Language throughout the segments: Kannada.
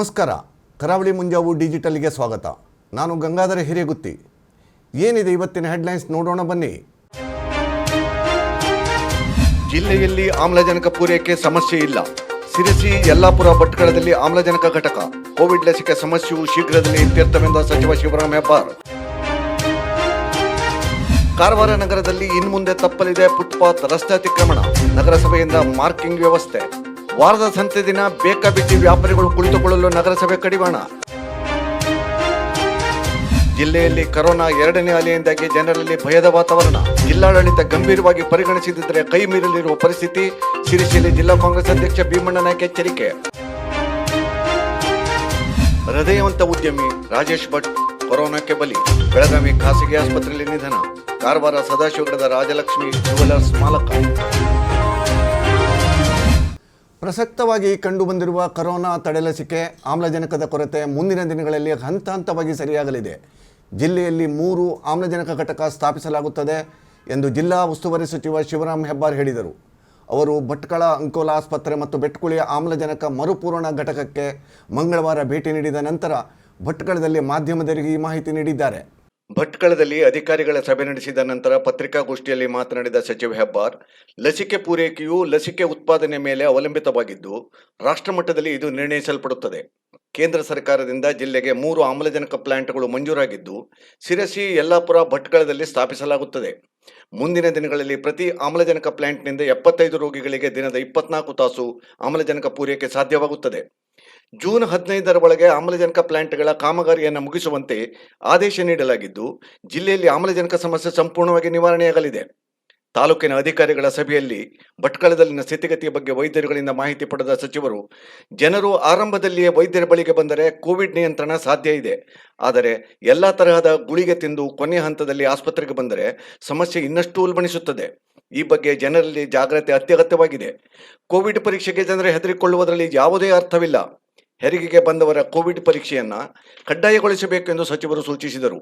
ನಮಸ್ಕಾರ. ಕರಾವಳಿ ಮುಂಜಾವು ಡಿಜಿಟಲ್ಗೆ ಸ್ವಾಗತ. ನಾನು ಗಂಗಾಧರ ಹಿರೇಗುತ್ತಿ. ಏನಿದೆ ಇವತ್ತಿನ ಹೆಡ್ಲೈನ್ಸ್ ನೋಡೋಣ ಬನ್ನಿ. ಜಿಲ್ಲೆಯಲ್ಲಿ ಆಮ್ಲಜನಕ ಪೂರೈಕೆ ಸಮಸ್ಯೆ ಇಲ್ಲ. ಸಿರಿಸಿ, ಯಲ್ಲಾಪುರ ಭಟ್ಕಳದಲ್ಲಿ ಆಮ್ಲಜನಕ ಘಟಕ. ಕೋವಿಡ್ ಲಸಿಕೆ ಸಮಸ್ಯೆಯು ಶೀಘ್ರದಲ್ಲಿ ಇತ್ಯರ್ಥವೆಂದ ಸಚಿವ ಶಿವರಾಮ ಹೆಬ್ಬಾರ್. ಕಾರವಾರ ನಗರದಲ್ಲಿ ಇನ್ಮುಂದೆ ತಪ್ಪಲಿದೆ ಫುಟ್ಪಾತ್ ರಸ್ತೆ ಅತಿಕ್ರಮಣ. ನಗರಸಭೆಯಿಂದ ಮಾರ್ಕಿಂಗ್ ವ್ಯವಸ್ಥೆ. ವಾರದ ಸಂತೆ ದಿನ ಬೇಕಾಬಿಟ್ಟಿ ವ್ಯಾಪಾರಿಗಳು ಕುಳಿತುಕೊಳ್ಳಲು ನಗರಸಭೆ ಕಡಿವಾಣ. ಜಿಲ್ಲೆಯಲ್ಲಿ ಕರೋನಾ ಎರಡನೇ ಅಲೆಯಿಂದಾಗಿ ಜನರಲ್ಲಿ ಭಯದ ವಾತಾವರಣ. ಜಿಲ್ಲಾಡಳಿತ ಗಂಭೀರವಾಗಿ ಪರಿಗಣಿಸಿದ್ದರೆ ಕೈ ಮೀರಲಿರುವ ಪರಿಸ್ಥಿತಿ ಸಿರಿಸಿಯಲ್ಲಿ ಜಿಲ್ಲಾ ಕಾಂಗ್ರೆಸ್ ಅಧ್ಯಕ್ಷ ಭೀಮಣ್ಣ ನಾಯ್ಕ ಎಚ್ಚರಿಕೆ. ಹೃದಯವಂತ ಉದ್ಯಮಿ ರಾಜೇಶ್ ಭಟ್ ಕೊರೋನಾಕ್ಕೆ ಬಲಿ. ಬೆಳಗಾವಿ ಖಾಸಗಿ ಆಸ್ಪತ್ರೆಯಲ್ಲಿ ನಿಧನ. ಕಾರವಾರ ಸದಾಶಿವಗಡದ ರಾಜಲಕ್ಷ್ಮಿ ಜುವೆಲರ್ಸ್ ಮಾಲಕ. ಪ್ರಸಕ್ತವಾಗಿ ಕಂಡುಬಂದಿರುವ ಕರೋನಾ ತಡೆಲಸಿಕೆ ಆಮ್ಲಜನಕದ ಕೊರತೆ ಮುಂದಿನ ದಿನಗಳಲ್ಲಿ ಹಂತ ಹಂತವಾಗಿ ಸರಿಯಾಗಲಿದೆ. ಜಿಲ್ಲೆಯಲ್ಲಿ ಮೂರು ಆಮ್ಲಜನಕ ಘಟಕ ಸ್ಥಾಪಿಸಲಾಗುತ್ತದೆ ಎಂದು ಜಿಲ್ಲಾ ಉಸ್ತುವಾರಿ ಸಚಿವ ಶಿವರಾಮ್ ಹೆಬ್ಬಾರ್ ಹೇಳಿದರು. ಅವರು ಭಟ್ಕಳ, ಅಂಕೋಲಾ ಆಸ್ಪತ್ರೆ ಮತ್ತು ಬೆಟ್ಕುಳಿಯ ಆಮ್ಲಜನಕ ಮರುಪೂರಣ ಘಟಕಕ್ಕೆ ಮಂಗಳವಾರ ಭೇಟಿ ನೀಡಿದ ನಂತರ ಭಟ್ಕಳದಲ್ಲಿ ಮಾಧ್ಯಮದವರಿಗೆ ಈ ಮಾಹಿತಿ ನೀಡಿದ್ದಾರೆ. ಭಟ್ಕಳದಲ್ಲಿ ಅಧಿಕಾರಿಗಳ ಸಭೆ ನಡೆಸಿದ ನಂತರ ಪತ್ರಿಕಾಗೋಷ್ಠಿಯಲ್ಲಿ ಮಾತನಾಡಿದ ಸಚಿವ ಹೆಬ್ಬಾರ್, ಲಸಿಕೆ ಪೂರೈಕೆಯು ಲಸಿಕೆ ಉತ್ಪಾದನೆ ಮೇಲೆ ಅವಲಂಬಿತವಾಗಿದ್ದು, ರಾಷ್ಟ್ರಮಟ್ಟದಲ್ಲಿ ಇದು ನಿರ್ಣಯಿಸಲ್ಪಡುತ್ತದೆ. ಕೇಂದ್ರ ಸರ್ಕಾರದಿಂದ ಜಿಲ್ಲೆಗೆ ಮೂರು ಆಮ್ಲಜನಕ ಪ್ಲಾಂಟ್ಗಳು ಮಂಜೂರಾಗಿದ್ದು ಸಿರಸಿ ಯಲ್ಲಾಪುರ, ಭಟ್ಕಳದಲ್ಲಿ ಸ್ಥಾಪಿಸಲಾಗುತ್ತದೆ. ಮುಂದಿನ ದಿನಗಳಲ್ಲಿ ಪ್ರತಿ ಆಮ್ಲಜನಕ ಪ್ಲಾಂಟ್ನಿಂದ ಎಪ್ಪತ್ತೈದು ರೋಗಿಗಳಿಗೆ ದಿನದ ಇಪ್ಪತ್ನಾಲ್ಕು ತಾಸು ಆಮ್ಲಜನಕ ಪೂರೈಕೆ ಸಾಧ್ಯವಾಗುತ್ತದೆ. ಜೂನ್ ಹದಿನೈದರ ಒಳಗೆ ಆಮ್ಲಜನಕ ಪ್ಲಾಂಟ್ಗಳ ಕಾಮಗಾರಿಯನ್ನು ಮುಗಿಸುವಂತೆ ಆದೇಶ ನೀಡಲಾಗಿದ್ದು, ಜಿಲ್ಲೆಯಲ್ಲಿ ಆಮ್ಲಜನಕ ಸಮಸ್ಯೆ ಸಂಪೂರ್ಣವಾಗಿ ನಿವಾರಣೆಯಾಗಲಿದೆ. ತಾಲೂಕಿನ ಅಧಿಕಾರಿಗಳ ಸಭೆಯಲ್ಲಿ ಭಟ್ಕಳದಲ್ಲಿನ ಸ್ಥಿತಿಗತಿಯ ಬಗ್ಗೆ ವೈದ್ಯರುಗಳಿಂದ ಮಾಹಿತಿ ಪಡೆದ ಸಚಿವರು, ಜನರು ಆರಂಭದಲ್ಲಿಯೇ ವೈದ್ಯರ ಬಳಿಗೆ ಬಂದರೆ ಕೋವಿಡ್ ನಿಯಂತ್ರಣ ಸಾಧ್ಯ ಇದೆ. ಆದರೆ ಎಲ್ಲ ತರಹದ ಗುಳಿಗೆ ತಿಂದು ಕೊನೆಯ ಹಂತದಲ್ಲಿ ಆಸ್ಪತ್ರೆಗೆ ಬಂದರೆ ಸಮಸ್ಯೆ ಇನ್ನಷ್ಟು ಉಲ್ಬಣಿಸುತ್ತದೆ. ಈ ಬಗ್ಗೆ ಜನರಲ್ಲಿ ಜಾಗ್ರತೆ ಅತ್ಯಗತ್ಯವಾಗಿದೆ. ಕೋವಿಡ್ ಪರೀಕ್ಷೆಗೆ ಜನರು ಹೆದರಿಕೊಳ್ಳುವುದರಲ್ಲಿ ಯಾವುದೇ ಅರ್ಥವಿಲ್ಲ. ಹೆರಿಗೆಗೆ ಬಂದವರ ಕೋವಿಡ್ ಪರೀಕ್ಷೆಯನ್ನು ಕಡ್ಡಾಯಗೊಳಿಸಬೇಕು ಎಂದು ಸಚಿವರು ಸೂಚಿಸಿದರು.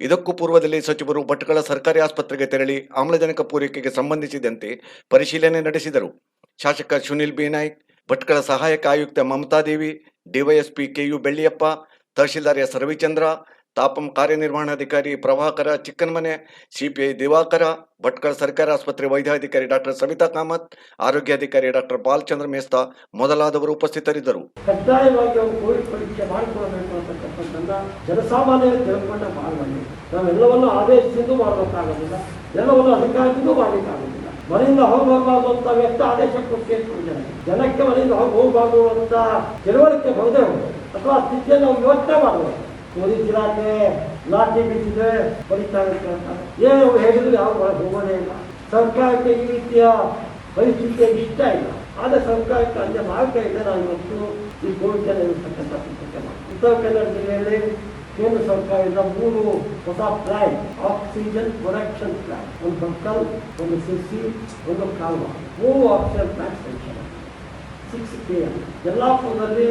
ಇದಕ್ಕೂ ಪೂರ್ವದಲ್ಲಿ ಸಚಿವರು ಭಟ್ಕಳ ಸರ್ಕಾರಿ ಆಸ್ಪತ್ರೆಗೆ ತೆರಳಿ ಆಮ್ಲಜನಕ ಪೂರೈಕೆಗೆ ಸಂಬಂಧಿಸಿದಂತೆ ಪರಿಶೀಲನೆ ನಡೆಸಿದರು. ಶಾಸಕ ಸುನಿಲ್ ಬಿ. ನಾಯ್ಕ್, ಭಟ್ಕಳ ಸಹಾಯಕ ಆಯುಕ್ತ Mamatadevi DYSP K U Belliyappa, tahsildar S Ravichandra ತಾಪಂ ಕಾರ್ಯನಿರ್ವಹಣಾಧಿಕಾರಿ ಪ್ರಭಾಕರ ಚಿಕ್ಕನಮನೆ, ಸಿಪಿಐ ದಿವಾಕರ, ಭಟ್ಕಳ ಸರ್ಕಾರಿ ಆಸ್ಪತ್ರೆ ವೈದ್ಯಾಧಿಕಾರಿ ಡಾಕ್ಟರ್ ಸವಿತಾ ಕಾಮತ್ ಆರೋಗ್ಯಾಧಿಕಾರಿ ಡಾಕ್ಟರ್ ಬಾಲಚಂದ್ರ ಮೇಸ್ತಾ ಮೊದಲಾದವರು ಉಪಸ್ಥಿತರಿದ್ದರು. ಕಡ್ಡಾಯವಾಗಿ ಅವರು ಕೋವಿಡ್ ಪರೀಕ್ಷೆ ಮಾಡಿಕೊಳ್ಬೇಕು ಅಂತಕ್ಕಂಥದ್ದನ್ನ ಜನಸಾಮಾನ್ಯರು ತಿಳ್ಕೊಂಡ ಮಾಡಬಾರ್ದು ನಾವೆಲ್ಲವನ್ನು ಆದೇಶದಿಂದ ಮಾಡಬೇಕಾಗೋದಿಲ್ಲ ಎಲ್ಲವನ್ನು ಅಧಿಕಾರದಿಂದ ಮಾಡಲಿಕ್ಕಾಗೋದಿಲ್ಲ ಮನೆಯಿಂದ ಹೋಗಬಾರ್ದು ಅಂತ ವ್ಯಕ್ತ ಆದೇಶ ಕೊಟ್ಟಿದ್ದಾರೆ ಜನಕ್ಕೆ ಮನೆಯಿಂದ ಹೋಗಬಾರ್ದು ಅಂತ ತಿಳುವಳಿಕೆ ಬರದೇ ಅಥವಾ ಸ್ಥಿತಿಯನ್ನು ಯೋಚನೆ ಮಾಡಬೇಕು. ಇಲಾಖೆ ಲಾಠಿ ಬಿದ್ದಿದೆ ಬರೀತಾ ಇರುತ್ತೆ ಅಂತ ಏನು ಹೇಳಿದ್ರು ಯಾವ ಹೋಗೋದೇ ಇಲ್ಲ. ಸರ್ಕಾರಕ್ಕೆ ಈ ರೀತಿಯ ಪರಿಸ್ಥಿತಿ ಇಷ್ಟ ಇಲ್ಲ. ಆದರೆ ಸರ್ಕಾರಕ್ಕೆ ಅಂದ್ರೆ ಮಾಡ್ತಾ ಇದೆ. ನಾನು ಇವತ್ತು ಈ ಕೋವಿಡ್ ಇರತಕ್ಕಂಥ. ಉತ್ತರ ಕನ್ನಡ ಜಿಲ್ಲೆಯಲ್ಲಿ ಕೇಂದ್ರ ಸರ್ಕಾರದಿಂದ ಮೂರು ಹೊಸ ಪ್ಲಾಂಟ್, ಆಕ್ಸಿಜನ್ ಪ್ರೊಡಕ್ಷನ್ ಪ್ಲಾನ್ ಒಂದು ಬಕ್ಕಲ್ ಒಂದು ಸಿಸಿ ಒಂದು ಕಾಲ್ವ. ಮೂರು oxygen plant sanction six K L ಯಲ್ಲಾಪುರದಲ್ಲಿ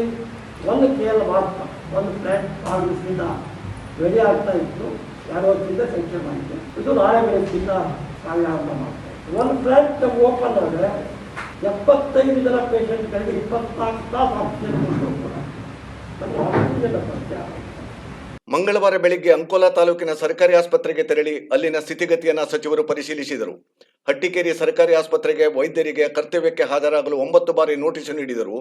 ಒಂದು ಕೆ ಎಲ್ ಮಾತ್ರ ಒಂದು ಪ್ಲಾಂಟ್ ಆರಂಭಿಸಿದ ರೆಡಿ ಆಗ್ತಾ ಇತ್ತು. ಯಾರೋ ವರ್ಷದಿಂದ ಸಂಖ್ಯೆ ಮಾಡಿದೆ ಇದು ನಾಳೆ ಬೆಳಗ್ಗಿಂದ ಕಾರ್ಯಾರಂಭ ಮಾಡ್ತಾರೆ. ಒಂದು ಪ್ಲಾಂಟ್ ಓಪನ್ ಆದರೆ ಎಪ್ಪತ್ತೈದು ಜನ ಪೇಷಂಟ್ಗಳಿಗೆ ಇಪ್ಪತ್ನಾಲ್ಕು ತಾಸು ಆಕ್ಸಿಜನ್ ಆಕ್ಸಿಜನ್ ಸಂಖ್ಯೆ. ಮಂಗಳವಾರ ಬೆಳಿಗ್ಗೆ ಅಂಕೋಲಾ ತಾಲೂಕಿನ ಸರ್ಕಾರಿ ಆಸ್ಪತ್ರೆಗೆ ತೆರಳಿ ಅಲ್ಲಿನ ಸ್ಥಿತಿಗತಿಯನ್ನು ಸಚಿವರು ಪರಿಶೀಲಿಸಿದರು. ಹಟ್ಟಿಕೇರಿ ಸರ್ಕಾರಿ ಆಸ್ಪತ್ರೆಗೆ ವೈದ್ಯರಿಗೆ ಕರ್ತವ್ಯಕ್ಕೆ ಹಾಜರಾಗಲು ಒಂಬತ್ತು ಬಾರಿ ನೋಟಿಸ್ ನೀಡಿದರು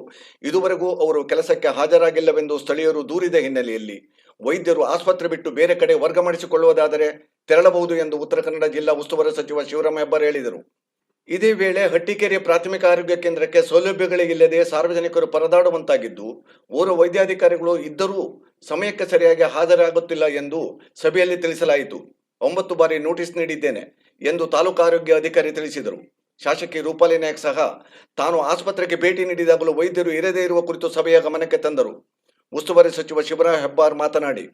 ಇದುವರೆಗೂ ಅವರು ಕೆಲಸಕ್ಕೆ ಹಾಜರಾಗಿಲ್ಲವೆಂದು ಸ್ಥಳೀಯರು ದೂರಿದ ಹಿನ್ನೆಲೆಯಲ್ಲಿ ವೈದ್ಯರು ಆಸ್ಪತ್ರೆ ಬಿಟ್ಟು ಬೇರೆ ಕಡೆ ವರ್ಗ ಮಾಡಿಸಿಕೊಳ್ಳುವುದಾದರೆ ತೆರಳಬಹುದು ಎಂದು ಉತ್ತರ ಕನ್ನಡ ಜಿಲ್ಲಾ ಉಸ್ತುವಾರಿ ಸಚಿವ ಶಿವರಾಮ ಹೆಬ್ಬಾರ್ ಹೇಳಿದರು. ಇದೇ ವೇಳೆ ಹಟ್ಟಿಕೇರಿ ಪ್ರಾಥಮಿಕ ಆರೋಗ್ಯ ಕೇಂದ್ರಕ್ಕೆ ಸೌಲಭ್ಯಗಳಿಲ್ಲದೆ ಸಾರ್ವಜನಿಕರು ಪರದಾಡುವಂತಾಗಿದ್ದು, ಓರ್ವ ವೈದ್ಯಾಧಿಕಾರಿಗಳು ಇದ್ದರೂ ಸಮಯಕ್ಕೆ ಸರಿಯಾಗಿ ಹಾಜರಾಗುತ್ತಿಲ್ಲ ಎಂದು ಸಭೆಯಲ್ಲಿ ತಿಳಿಸಲಾಯಿತು. ಒಂಬತ್ತು ಬಾರಿ ನೋಟಿಸ್ ನೀಡಿದ್ದೇನೆ. ಎಂದು ತಾಲೂಕು ಆರೋಗ್ಯ ಅಧಿಕಾರಿ ತಿಳಿಸಿದರು. ಶಾಸಕಿ ರೂಪಾಲಿ ನಾಯಕ್ ಸಹ ತಾನು ಆಸ್ಪತ್ರೆಗೆ ಭೇಟಿ ನೀಡಿದಾಗಲೂ ವೈದ್ಯರು ಇರದೇ ಇರುವ ಕುರಿತು ಸಭೆಯ ಗಮನಕ್ಕೆ ತಂದರು. ಉಸ್ತುವಾರಿ ಸಚಿವ ಶಿವರಾಮ್ ಹೆಬ್ಬಾರ್ ಮಾತನಾಡಿ,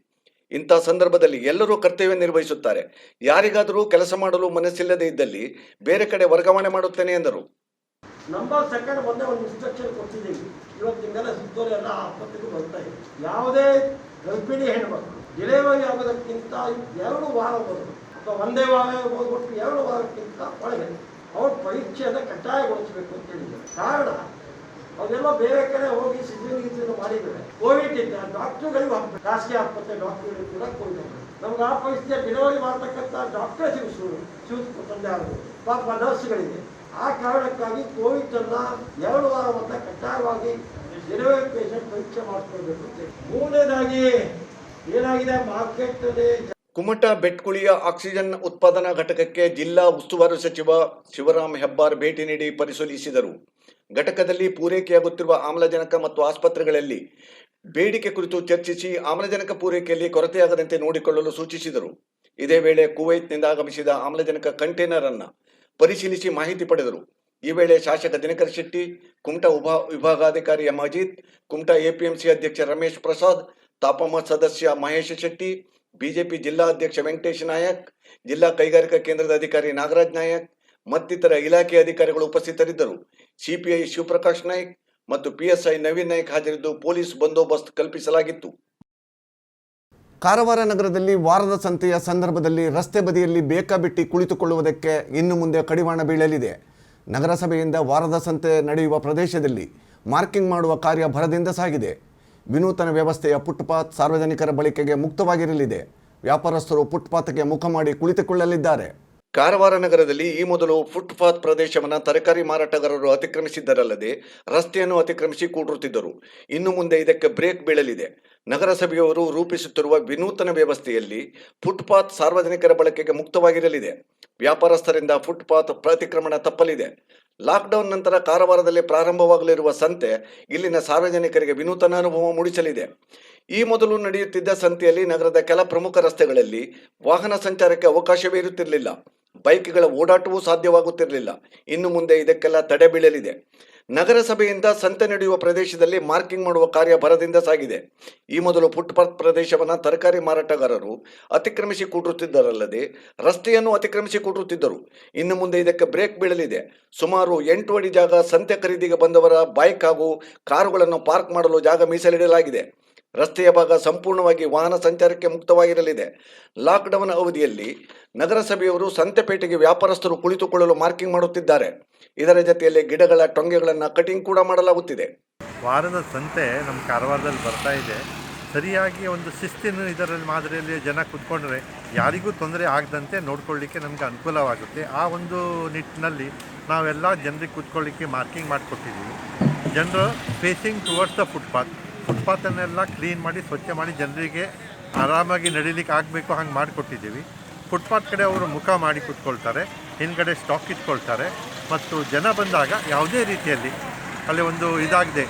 ಇಂಥ ಸಂದರ್ಭದಲ್ಲಿ ಎಲ್ಲರೂ ಕರ್ತವ್ಯ ನಿರ್ವಹಿಸುತ್ತಾರೆ. ಯಾರಿಗಾದರೂ ಕೆಲಸ ಮಾಡಲು ಮನಸ್ಸಿಲ್ಲದೆ ಇದ್ದಲ್ಲಿ ಬೇರೆ ಕಡೆ ವರ್ಗಾವಣೆ ಮಾಡುತ್ತೇನೆ ಎಂದರು. ಸೆಕೆಂಡ್ ಒಂದೇ ಒಂದು ಇನ್ಸ್ಟ್ರಕ್ಷನ್ ಕೊಟ್ಟಿದ್ದೀವಿ. ಎಲ್ಲ ಆಸ್ಪತ್ರೆಗೆ ಬರ್ತಾ ಇದೆ. ಯಾವುದೇ ಗರ್ಭಿಣಿ ಹೆಣ್ಮಕ್ಳು ಡೆಲಿವರಿ ಆಗೋದಕ್ಕಿಂತ ಎರಡು ವಾರ ಬರೋದು ಅಥವಾ ಒಂದೇ ವಾರ ಹೋಗ್ಬಿಟ್ಟು ಎರಡು ವಾರಕ್ಕಿಂತ ಒಳಗೆ ಅವ್ರ ಪರೀಕ್ಷೆಯನ್ನು ಕಡ್ಡಾಯಗೊಳಿಸಬೇಕು ಅಂತ ಹೇಳಿದ್ದಾರೆ. ಕಾರಣ, ಅವರೆಲ್ಲ ಬೇರೆ ಕಡೆ ಹೋಗಿ ಸಿದ್ಧಗಂಗೆಯನ್ನು ಮಾಡಿದ್ದಾರೆ. ಕೋವಿಡ್ ಇದ್ದ ಡಾಕ್ಟರ್ಗಳಿಗೂ ಹಾಕ್ಬೇಕು ಖಾಸಗಿ ಆಸ್ಪತ್ರೆ ಡಾಕ್ಟರ್ಗಳಿಗೂ ಕೂಡ ಕೋವಿಡ್ ನಮ್ಗೆ ಆ ಪರಿಸ್ಥಿತಿಯ ಡೆಲಿವರಿ ಮಾಡ್ತಕ್ಕಂಥ ಡಾಕ್ಟರ್ ಸಿಗಿಸೋರು ಸಿಗಿಸ್ಕೊ ತಂದೆ ಆಗೋದು ಪಾಪ ನರ್ಸ್ಗಳಿಗೆ ಆ ಕಾರಣಕ್ಕಾಗಿ ಕೋವಿಡ್ ಅನ್ನ ಎರಡು ವಾರವನ್ನು ಕಡ್ಡಾಯವಾಗಿ ಡೆಲಿವರಿ ಪೇಷಂಟ್ ಪರೀಕ್ಷೆ ಮಾಡಿಸ್ಕೊಳ್ಬೇಕು ಮೂರನೇದಾಗಿ ಏನಾಗಿದೆ ಮಾರ್ಕೆಟ್ ಕುಮಟ ಬೆಟ್ಕುಳಿಯ ಆಕ್ಸಿಜನ್ ಉತ್ಪಾದನಾ ಘಟಕಕ್ಕೆ ಜಿಲ್ಲಾ ಉಸ್ತುವಾರಿ ಸಚಿವ ಶಿವರಾಮ್ ಹೆಬ್ಬಾರ್ ಭೇಟಿ ನೀಡಿ ಪರಿಶೀಲಿಸಿದರು. ಘಟಕದಲ್ಲಿ ಪೂರೈಕೆಯಾಗುತ್ತಿರುವ ಆಮ್ಲಜನಕ ಮತ್ತು ಆಸ್ಪತ್ರೆಗಳಲ್ಲಿ ಬೇಡಿಕೆ ಕುರಿತು ಚರ್ಚಿಸಿ ಆಮ್ಲಜನಕ ಪೂರೈಕೆಯಲ್ಲಿ ಕೊರತೆಯಾಗದಂತೆ ನೋಡಿಕೊಳ್ಳಲು ಸೂಚಿಸಿದರು. ಇದೇ ವೇಳೆ ಕುವೈತ್ನಿಂದ ಆಗಮಿಸಿದ ಆಮ್ಲಜನಕ ಕಂಟೈನರ್ ಅನ್ನ ಪರಿಶೀಲಿಸಿ ಮಾಹಿತಿ ಪಡೆದರು. ಈ ವೇಳೆ ಶಾಸಕ ದಿನಕರ್ ಶೆಟ್ಟಿ, ಕುಮಟ ಉಪ ವಿಭಾಗಾಧಿಕಾರಿ ಎಂ ಅಜಿತ್ ಕುಮಟ ಎಪಿಎಂಸಿ ಅಧ್ಯಕ್ಷ ರಮೇಶ್ ಪ್ರಸಾದ್, ತಾಪಮ ಸದಸ್ಯ ಮಹೇಶ್ ಶೆಟ್ಟಿ ಬಿಜೆಪಿ ಜಿಲ್ಲಾ ಅಧ್ಯಕ್ಷ ವೆಂಕಟೇಶ್ ನಾಯಕ್, ಜಿಲ್ಲಾ ಕೈಗಾರಿಕಾ ಕೇಂದ್ರದ ಅಧಿಕಾರಿ ನಾಗರಾಜ್ ನಾಯಕ್ ಮತ್ತಿತರ ಇಲಾಖೆ ಅಧಿಕಾರಿಗಳು ಉಪಸ್ಥಿತರಿದ್ದರು. ಸಿಪಿಐ ಶಿವಪ್ರಕಾಶ್ ನಾಯ್ಕ್ ಮತ್ತು ಪಿಎಸ್ಐ ನವೀನ್ ನಾಯ್ಕ್ ಹಾಜರಿದ್ದು ಪೊಲೀಸ್ ಬಂದೋಬಸ್ತ್ ಕಲ್ಪಿಸಲಾಗಿತ್ತು. ಕಾರವಾರ ನಗರದಲ್ಲಿ ವಾರದ ಸಂತೆಯ ಸಂದರ್ಭದಲ್ಲಿ ರಸ್ತೆ ಬದಿಯಲ್ಲಿ ಬೇಕಾಬಿಟ್ಟಿ ಕುಳಿತುಕೊಳ್ಳುವುದಕ್ಕೆ ಇನ್ನು ಮುಂದೆ ಕಡಿವಾಣ ಬೀಳಲಿದೆ. ನಗರಸಭೆಯಿಂದ ವಾರದ ಸಂತೆ ನಡೆಯುವ ಪ್ರದೇಶದಲ್ಲಿ ಮಾರ್ಕಿಂಗ್ ಮಾಡುವ ಕಾರ್ಯ ಭರದಿಂದ ಸಾಗಿದೆ. ವಿನೂತನ ವ್ಯವಸ್ಥೆಯ ಫುಟ್ಪಾತ್ ಸಾರ್ವಜನಿಕರ ಬಳಕೆಗೆ ಮುಕ್ತವಾಗಿರಲಿದೆ. ವ್ಯಾಪಾರಸ್ಥರು ಫುಟ್ಪಾತ್ಗೆ ಮುಖ ಮಾಡಿ ಕುಳಿತುಕೊಳ್ಳಲಿದ್ದಾರೆ. ಕಾರವಾರ ನಗರದಲ್ಲಿ ಈ ಮೊದಲು ಫುಟ್ಪಾತ್ ಪ್ರದೇಶವನ್ನು ತರಕಾರಿ ಮಾರಾಟಗಾರರು ಅತಿಕ್ರಮಿಸಿದ್ದರಲ್ಲದೆ ರಸ್ತೆಯನ್ನು ಅತಿಕ್ರಮಿಸಿ ಕೂಡಿರುತ್ತಿದ್ದರು. ಇನ್ನು ಮುಂದೆ ಇದಕ್ಕೆ ಬ್ರೇಕ್ ಬೀಳಲಿದೆ. ನಗರಸಭೆಯವರು ರೂಪಿಸುತ್ತಿರುವ ವಿನೂತನ ವ್ಯವಸ್ಥೆಯಲ್ಲಿ ಫುಟ್ಪಾತ್ ಸಾರ್ವಜನಿಕರ ಬಳಕೆಗೆ ಮುಕ್ತವಾಗಿರಲಿದೆ. ವ್ಯಾಪಾರಸ್ಥರಿಂದ ಫುಟ್ಪಾತ್ ಪ್ರತಿಕ್ರಮಣ ತಪ್ಪಲಿದೆ. ಲಾಕ್ಡೌನ್ ನಂತರ ಕಾರವಾರದಲ್ಲಿ ಪ್ರಾರಂಭವಾಗಲಿರುವ ಸಂತೆ ಇಲ್ಲಿನ ಸಾರ್ವಜನಿಕರಿಗೆ ವಿನೂತನ ಅನುಭವ ಮೂಡಿಸಲಿದೆ. ಈ ಮೊದಲು ನಡೆಯುತ್ತಿದ್ದ ಸಂತೆಯಲ್ಲಿ ನಗರದ ಕೆಲ ಪ್ರಮುಖ ರಸ್ತೆಗಳಲ್ಲಿ ವಾಹನ ಸಂಚಾರಕ್ಕೆ ಅವಕಾಶವೇ ಇರುತ್ತಿರಲಿಲ್ಲ. ಬೈಕ್ಗಳ ಓಡಾಟವೂ ಸಾಧ್ಯವಾಗುತ್ತಿರಲಿಲ್ಲ. ಇನ್ನು ಮುಂದೆ ಇದಕ್ಕೆಲ್ಲ ತಡೆ ಬೀಳಲಿದೆ. ನಗರಸಭೆಯಿಂದ ಸಂತೆ ನಡೆಯುವ ಪ್ರದೇಶದಲ್ಲಿ ಮಾರ್ಕಿಂಗ್ ಮಾಡುವ ಕಾರ್ಯ ಭರದಿಂದ ಸಾಗಿದೆ. ಈ ಮೊದಲು ಫುಟ್ಪಾತ್ ಪ್ರದೇಶವನ್ನು ತರಕಾರಿ ಮಾರಾಟಗಾರರು ಅತಿಕ್ರಮಿಸಿ ಕೂಟುತ್ತಿದ್ದರಲ್ಲದೆ ರಸ್ತೆಯನ್ನು ಅತಿಕ್ರಮಿಸಿ ಕೂಟುತ್ತಿದ್ದರು ಇನ್ನು ಮುಂದೆ ಇದಕ್ಕೆ ಬ್ರೇಕ್ ಬೀಳಲಿದೆ. ಸುಮಾರು ಎಂಟು ಅಡಿ ಜಾಗ ಸಂತೆ ಖರೀದಿಗೆ ಬಂದವರ ಬೈಕ್ ಹಾಗೂ ಕಾರುಗಳನ್ನು ಪಾರ್ಕ್ ಮಾಡಲು ಜಾಗ ಮೀಸಲಿಡಲಾಗಿದೆ. ರಸ್ತೆಯ ಭಾಗ ಸಂಪೂರ್ಣವಾಗಿ ವಾಹನ ಸಂಚಾರಕ್ಕೆ ಮುಕ್ತವಾಗಿರಲಿದೆ. ಲಾಕ್ಡೌನ್ ಅವಧಿಯಲ್ಲಿ ನಗರಸಭೆಯವರು ಸಂತೆಪೇಟೆಗೆ ವ್ಯಾಪಾರಸ್ಥರು ಕುಳಿತುಕೊಳ್ಳಲು ಮಾರ್ಕಿಂಗ್ ಮಾಡುತ್ತಿದ್ದಾರೆ. ಇದರ ಜೊತೆಯಲ್ಲಿ ಗಿಡಗಳ ಟೊಂಗೆಗಳನ್ನು ಕಟಿಂಗ್ ಕೂಡ ಮಾಡಲಾಗುತ್ತಿದೆ. ವಾರದ ಸಂತೆ ನಮ್ಮ ಕಾರವಾರದಲ್ಲಿ ಬರ್ತಾ ಇದೆ. ಸರಿಯಾಗಿ ಒಂದು ಶಿಸ್ತಿನ ಇದರಲ್ಲಿ ಮಾದರಿಯಲ್ಲಿ ಜನ ಕುತ್ಕೊಂಡ್ರೆ ಯಾರಿಗೂ ತೊಂದರೆ ಆಗದಂತೆ ನೋಡ್ಕೊಳ್ಳಿಕ್ಕೆ ನಮಗೆ ಅನುಕೂಲವಾಗುತ್ತೆ. ಆ ಒಂದು ನಿಟ್ಟಿನಲ್ಲಿ ನಾವೆಲ್ಲ ಜನರಿಗೆ ಕುತ್ಕೊಳ್ಳಿಕ್ಕೆ ಮಾರ್ಕಿಂಗ್ ಮಾಡಿಕೊಟ್ಟಿದ್ದೀವಿ. ಜನರು ಫೇಸಿಂಗ್ ಟುವರ್ಡ್ಸ್ ದ ಫುಟ್ಪಾತ್ ಫುಟ್ಪಾತನ್ನೆಲ್ಲ ಕ್ಲೀನ್ ಮಾಡಿ, ಸ್ವಚ್ಛ ಮಾಡಿ ಜನರಿಗೆ ಆರಾಮಾಗಿ ನಡೀಲಿಕ್ಕೆ ಆಗಬೇಕು, ಹಂಗೆ ಮಾಡಿಕೊಟ್ಟಿದ್ದೀವಿ. ಫುಟ್ಪಾತ್ ಕಡೆ ಅವರು ಮುಖ ಮಾಡಿ ಕೂತ್ಕೊಳ್ತಾರೆ, ಹಿಂದ್ಗಡೆ ಸ್ಟಾಕ್ ಇಟ್ಕೊಳ್ತಾರೆ, ಮತ್ತು ಜನ ಬಂದಾಗ ಯಾವುದೇ ರೀತಿಯಲ್ಲಿ ಅಲ್ಲಿ ಒಂದು ಇದಾಗಿದೆ,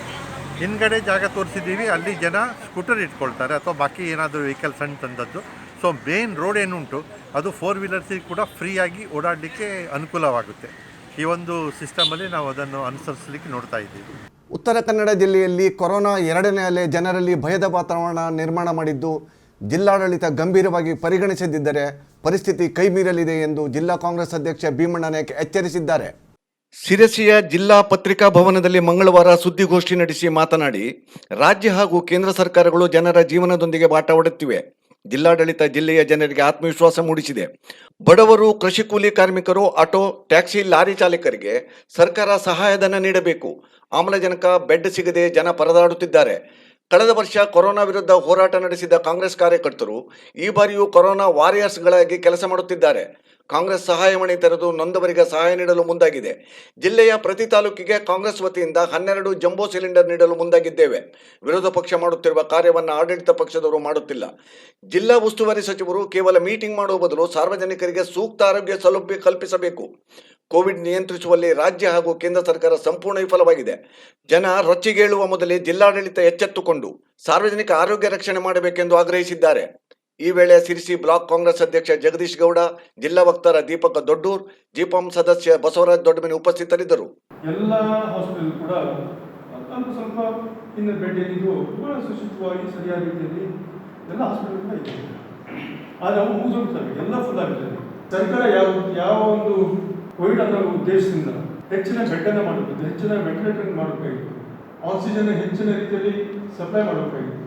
ಹಿಂದ್ಗಡೆ ಜಾಗ ತೋರಿಸಿದ್ದೀವಿ, ಅಲ್ಲಿ ಜನ ಸ್ಕೂಟರ್ ಇಟ್ಕೊಳ್ತಾರೆ, ಅಥವಾ ಬಾಕಿ ಏನಾದರೂ ವೆಹಿಕಲ್ ಸಣ್ಣ ತಂದದ್ದು. ಸೊ ಮೇನ್ ರೋಡ್ ಏನುಂಟು, ಅದು ಫೋರ್ ವೀಲರ್ಸಿಗೆ ಕೂಡ ಫ್ರೀಯಾಗಿ ಓಡಾಡಲಿಕ್ಕೆ ಅನುಕೂಲವಾಗುತ್ತೆ. ಈ ಒಂದು ಸಿಸ್ಟಮಲ್ಲಿ ನಾವು ಅದನ್ನು ಅನುಸರಿಸಲಿಕ್ಕೆ ನೋಡ್ತಾ ಇದ್ದೀವಿ. ಉತ್ತರ ಕನ್ನಡ ಜಿಲ್ಲೆಯಲ್ಲಿ ಕೊರೋನಾ ಎರಡನೇ ಅಲೆ ಜನರಲ್ಲಿ ಭಯದ ವಾತಾವರಣ ನಿರ್ಮಾಣ ಮಾಡಿದ್ದು ಜಿಲ್ಲಾಡಳಿತ ಗಂಭೀರವಾಗಿ ಪರಿಗಣಿಸದಿದ್ದರೆ ಪರಿಸ್ಥಿತಿ ಕೈಮೀರಲಿದೆ ಎಂದು ಜಿಲ್ಲಾ ಕಾಂಗ್ರೆಸ್ ಅಧ್ಯಕ್ಷ ಭೀಮಣ್ಣ ನಾಯ್ಕ ಎಚ್ಚರಿಸಿದ್ದಾರೆ. ಸಿರಸಿಯ ಜಿಲ್ಲಾ ಪತ್ರಿಕಾ ಭವನದಲ್ಲಿ ಮಂಗಳವಾರ ಸುದ್ದಿಗೋಷ್ಠಿ ನಡೆಸಿ ಮಾತನಾಡಿ, ರಾಜ್ಯ ಹಾಗೂ ಕೇಂದ್ರ ಸರ್ಕಾರಗಳು ಜನರ ಜೀವನದೊಂದಿಗೆ ಬಾಟ ಹೊಡುತ್ತಿವೆ ಜಿಲ್ಲಾಡಳಿತ ಜಿಲ್ಲೆಯ ಜನರಿಗೆ ಆತ್ಮವಿಶ್ವಾಸ ಮೂಡಿಸಿದೆ. ಬಡವರು, ಕೃಷಿ ಕೂಲಿ ಕಾರ್ಮಿಕರು, ಆಟೋ, ಟ್ಯಾಕ್ಸಿ ಲಾರಿ ಚಾಲಕರಿಗೆ ಸರ್ಕಾರ ಸಹಾಯಧನ ನೀಡಬೇಕು. ಆಮ್ಲಜನಕ, ಬೆಡ್ ಸಿಗದೆ ಜನ ಪರದಾಡುತ್ತಿದ್ದಾರೆ. ಕಳೆದ ವರ್ಷ ಕೊರೋನಾ ವಿರುದ್ಧ ಹೋರಾಟ ನಡೆಸಿದ ಕಾಂಗ್ರೆಸ್ ಕಾರ್ಯಕರ್ತರು ಈ ಬಾರಿಯೂ ಕೊರೋನಾ ವಾರಿಯರ್ಸ್ಗಳಾಗಿ ಕೆಲಸ ಮಾಡುತ್ತಿದ್ದಾರೆ. ಕಾಂಗ್ರೆಸ್ ಸಹಾಯವಾಣಿ ತೆರೆದು ನೊಂದವರಿಗೆ ಸಹಾಯ ನೀಡಲು ಮುಂದಾಗಿದೆ. ಜಿಲ್ಲೆಯ ಪ್ರತಿ ತಾಲೂಕಿಗೆ ಕಾಂಗ್ರೆಸ್ ವತಿಯಿಂದ ಹನ್ನೆರಡು ಜಂಬೋ ಸಿಲಿಂಡರ್ ನೀಡಲು ಮುಂದಾಗಿದ್ದೇವೆ. ವಿರೋಧ ಪಕ್ಷ ಮಾಡುತ್ತಿರುವ ಕಾರ್ಯವನ್ನು ಆಡಳಿತ ಪಕ್ಷದವರು ಮಾಡುತ್ತಿಲ್ಲ. ಜಿಲ್ಲಾ ಉಸ್ತುವಾರಿ ಸಚಿವರು ಕೇವಲ ಮೀಟಿಂಗ್ ಮಾಡುವ ಬದಲು ಸಾರ್ವಜನಿಕರಿಗೆ ಸೂಕ್ತ ಆರೋಗ್ಯ ಸೌಲಭ್ಯ ಕಲ್ಪಿಸಬೇಕು. ಕೋವಿಡ್ ನಿಯಂತ್ರಿಸುವಲ್ಲಿ ರಾಜ್ಯ ಹಾಗೂ ಕೇಂದ್ರ ಸರ್ಕಾರ ಸಂಪೂರ್ಣ ವಿಫಲವಾಗಿದೆ. ಜನ ರೊಚ್ಚಿಗೇಳುವ ಮೊದಲೇ ಜಿಲ್ಲಾಡಳಿತ ಎಚ್ಚೆತ್ತುಕೊಂಡು ಸಾರ್ವಜನಿಕ ಆರೋಗ್ಯ ರಕ್ಷಣೆ ಮಾಡಬೇಕೆಂದು ಆಗ್ರಹಿಸಿದ್ದಾರೆ. ಈ ವೇಳೆ ಸಿರಿಸಿ ಬ್ಲಾಕ್ ಕಾಂಗ್ರೆಸ್ ಅಧ್ಯಕ್ಷ ಜಗದೀಶ್ ಗೌಡ, ಜಿಲ್ಲಾ ವಕ್ತಾರ ದೀಪಕ ದೊಡ್ಡೂರ್, ಜಿಪಂ ಸದಸ್ಯ ಬಸವರಾಜ್ ದೊಡ್ಡಮನಿ ಉಪಸ್ಥಿತರಿದ್ದರು. ಎಲ್ಲ ಹಾಸ್ಪಿಟಲ್ ಕೂಡ ಅಲ್ಪ ಸ್ವಲ್ಪ ಇನ್ನು ಏನಿದು ಬಹಳ ಸುಶಿಷ್ಟವಾಗಿ ಸರಿಯಾದ ರೀತಿಯಲ್ಲಿ ಎಲ್ಲ ಹಾಸ್ಪಿಟಲ್ ಕೂಡ ಇದೆ. ಆದರೆ ಅವು ಮುಗಿದೋಗ್ತವೆ ಎಲ್ಲ ಫುಲ್ ಆಗಿದೆ. ಸರ್ಕಾರ ಯಾವ ಯಾವ ಒಂದು ಕೋವಿಡ್ ಅನ್ನೋ ಉದ್ದೇಶದಿಂದ ಹೆಚ್ಚಿನ ಬೆಡ್ಡನ್ನು ಮಾಡಬೇಕು, ಹೆಚ್ಚಿನ ವೆಂಟಿಲೇಟರ್ ಮಾಡಬೇಕಾಗಿತ್ತು. ಆಕ್ಸಿಜನ್ ಹೆಚ್ಚಿನ ರೀತಿಯಲ್ಲಿ ಸಪ್ಲೈ ಮಾಡಬೇಕಾಗಿತ್ತು.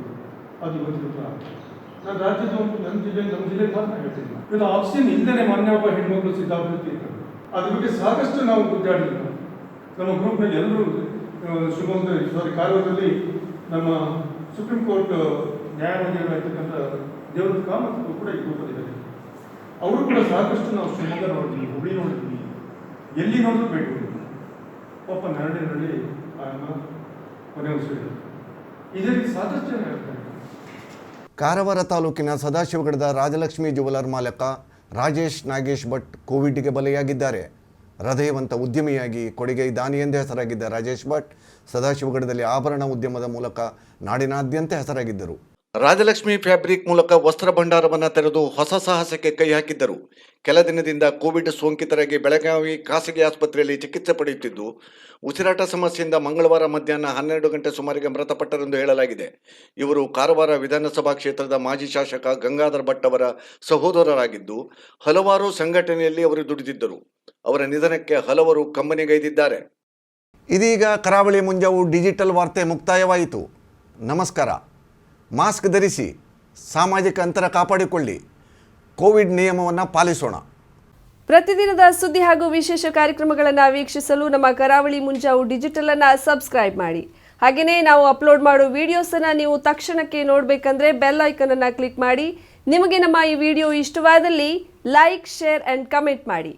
ಅದು ಇವತ್ತು ನಾನು ರಾಜ್ಯದ ನನ್ನ ಜಿಲ್ಲೆ, ನಮ್ಮ ಜಿಲ್ಲೆ ಮಾತ್ರ ಹೇಳ್ತೀನಿ. ಇವತ್ತು ಆಕ್ಸಿಜನ್ ಇಲ್ಲದೇ ಮಾನ್ಯ ಒಬ್ಬ ಹೆಣ್ಮಕ್ಳು ಸಿದ್ದಾಪುರಕ್ಕೆ ಅದ್ರ ಬಗ್ಗೆ ಸಾಕಷ್ಟು ನಾವು ಗುದ್ದಾಡಿದ್ವಿ ನಮ್ಮ ಗ್ರೂಪ್ನಲ್ಲಿ ಎಲ್ಲರೂ ಶಿವಮೊಗ್ಗದಲ್ಲಿ ಸಾರಿ ಕಾರವಾರದಲ್ಲಿ ನಮ್ಮ ಸುಪ್ರೀಂ ಕೋರ್ಟ್ ನ್ಯಾಯವಾದಿಗಳಾಗಿರ್ತಕ್ಕಂಥ ದೇವರ ಕಾಮತ್ ಕೂಡ ಈ ಗ್ರೂಪಲ್ಲಿದ್ದಾರೆ. ಅವರು ಕೂಡ ಸಾಕಷ್ಟು ನಾವು ಶಿವಮೊಗ್ಗ ನೋಡಿದ್ವಿ, ಹುಬ್ಳಿ ನೋಡಿದ್ವಿ. ಎಲ್ಲಿ ನೋಡಿದ್ರು ಕೊಟ್ಟಿದ್ವಿ. ಪಾಪ ನರಡಿನಲ್ಲಿ ಆಯಮ್ಮ ಕೊನೆ ಉಸಿರು ಇದೇ ರೀತಿ ಸಾಕಷ್ಟು ಜನ ಇರ್ತಾರೆ ಕಾರವಾರ ತಾಲೂಕಿನ ಸದಾಶಿವಗಡದ ರಾಜಲಕ್ಷ್ಮಿ ಜುವೆಲರ್ ಮಾಲಕ ರಾಜೇಶ್ ನಾಗೇಶ್ ಭಟ್ ಕೋವಿಡ್ಗೆ ಬಲಿಯಾಗಿದ್ದಾರೆ. ಹೃದಯವಂತ ಉದ್ಯಮಿಯಾಗಿ ಕೊಡುಗೆ ದಾನಿ ಎಂದೇ ಹೆಸರಾಗಿದ್ದ ರಾಜೇಶ್ ಭಟ್ ಸದಾಶಿವಗಡದಲ್ಲಿ ಆಭರಣ ಉದ್ಯಮದ ಮೂಲಕ ನಾಡಿನಾದ್ಯಂತ ಹೆಸರಾಗಿದ್ದರು. ರಾಜಲಕ್ಷ್ಮಿ ಫ್ಯಾಬ್ರಿಕ್ ಮೂಲಕ ವಸ್ತ್ರ ಭಂಡಾರವನ್ನು ತೆರೆದು ಹೊಸ ಸಾಹಸಕ್ಕೆ ಕೈ ಹಾಕಿದ್ದರು. ಕೆಲ ದಿನದಿಂದ ಕೋವಿಡ್ ಸೋಂಕಿತರಾಗಿ ಬೆಳಗಾವಿ ಖಾಸಗಿ ಆಸ್ಪತ್ರೆಯಲ್ಲಿ ಚಿಕಿತ್ಸೆ ಪಡೆಯುತ್ತಿದ್ದು, ಉಸಿರಾಟ ಸಮಸ್ಯೆಯಿಂದ ಮಂಗಳವಾರ ಮಧ್ಯಾಹ್ನ ಹನ್ನೆರಡು ಗಂಟೆ ಸುಮಾರಿಗೆ ಮೃತಪಟ್ಟರೆಂದು ಹೇಳಲಾಗಿದೆ. ಇವರು ಕಾರವಾರ ವಿಧಾನಸಭಾ ಕ್ಷೇತ್ರದ ಮಾಜಿ ಶಾಸಕ ಗಂಗಾಧರ್ ಭಟ್ ಅವರ ಸಹೋದರರಾಗಿದ್ದು, ಹಲವಾರು ಸಂಘಟನೆಯಲ್ಲಿ ಅವರು ದುಡಿದಿದ್ದರು. ಅವರ ನಿಧನಕ್ಕೆ ಹಲವರು ಕಂಬನಿಗೈದಿದ್ದಾರೆ ಇದೀಗ ಕರಾವಳಿ ಮುಂಜಾವು ಡಿಜಿಟಲ್ ವಾರ್ತೆ ಮುಕ್ತಾಯವಾಯಿತು. ನಮಸ್ಕಾರ. ಮಾಸ್ಕ್ ಧರಿಸಿ ಸಾಮಾಜಿಕ ಅಂತರ ಕಾಪಾಡಿಕೊಳ್ಳಿ. ಕೋವಿಡ್ ನಿಯಮವನ್ನು ಪಾಲಿಸೋಣ. ಪ್ರತಿದಿನದ ಸುದ್ದಿ ಹಾಗೂ ವಿಶೇಷ ಕಾರ್ಯಕ್ರಮಗಳನ್ನು ವೀಕ್ಷಿಸಲು ನಮ್ಮ ಕರಾವಳಿ ಮುಂಜಾವು ಡಿಜಿಟಲ್ ಅನ್ನ ಸಬ್ಸ್ಕ್ರೈಬ್ ಮಾಡಿ. ಹಾಗೆಯೇ ನಾವು ಅಪ್ಲೋಡ್ ಮಾಡೋ ವಿಡಿಯೋಸನ್ನು ನೀವು ತಕ್ಷಣಕ್ಕೆ ನೋಡಬೇಕಂದ್ರೆ ಬೆಲ್ ಐಕನ್ ಅನ್ನು ಕ್ಲಿಕ್ ಮಾಡಿ. ನಿಮಗೆ ನಮ್ಮ ಈ ವಿಡಿಯೋ ಇಷ್ಟವಾದಲ್ಲಿ ಲೈಕ್ ಶೇರ್ ಆ್ಯಂಡ್ ಕಮೆಂಟ್ ಮಾಡಿ.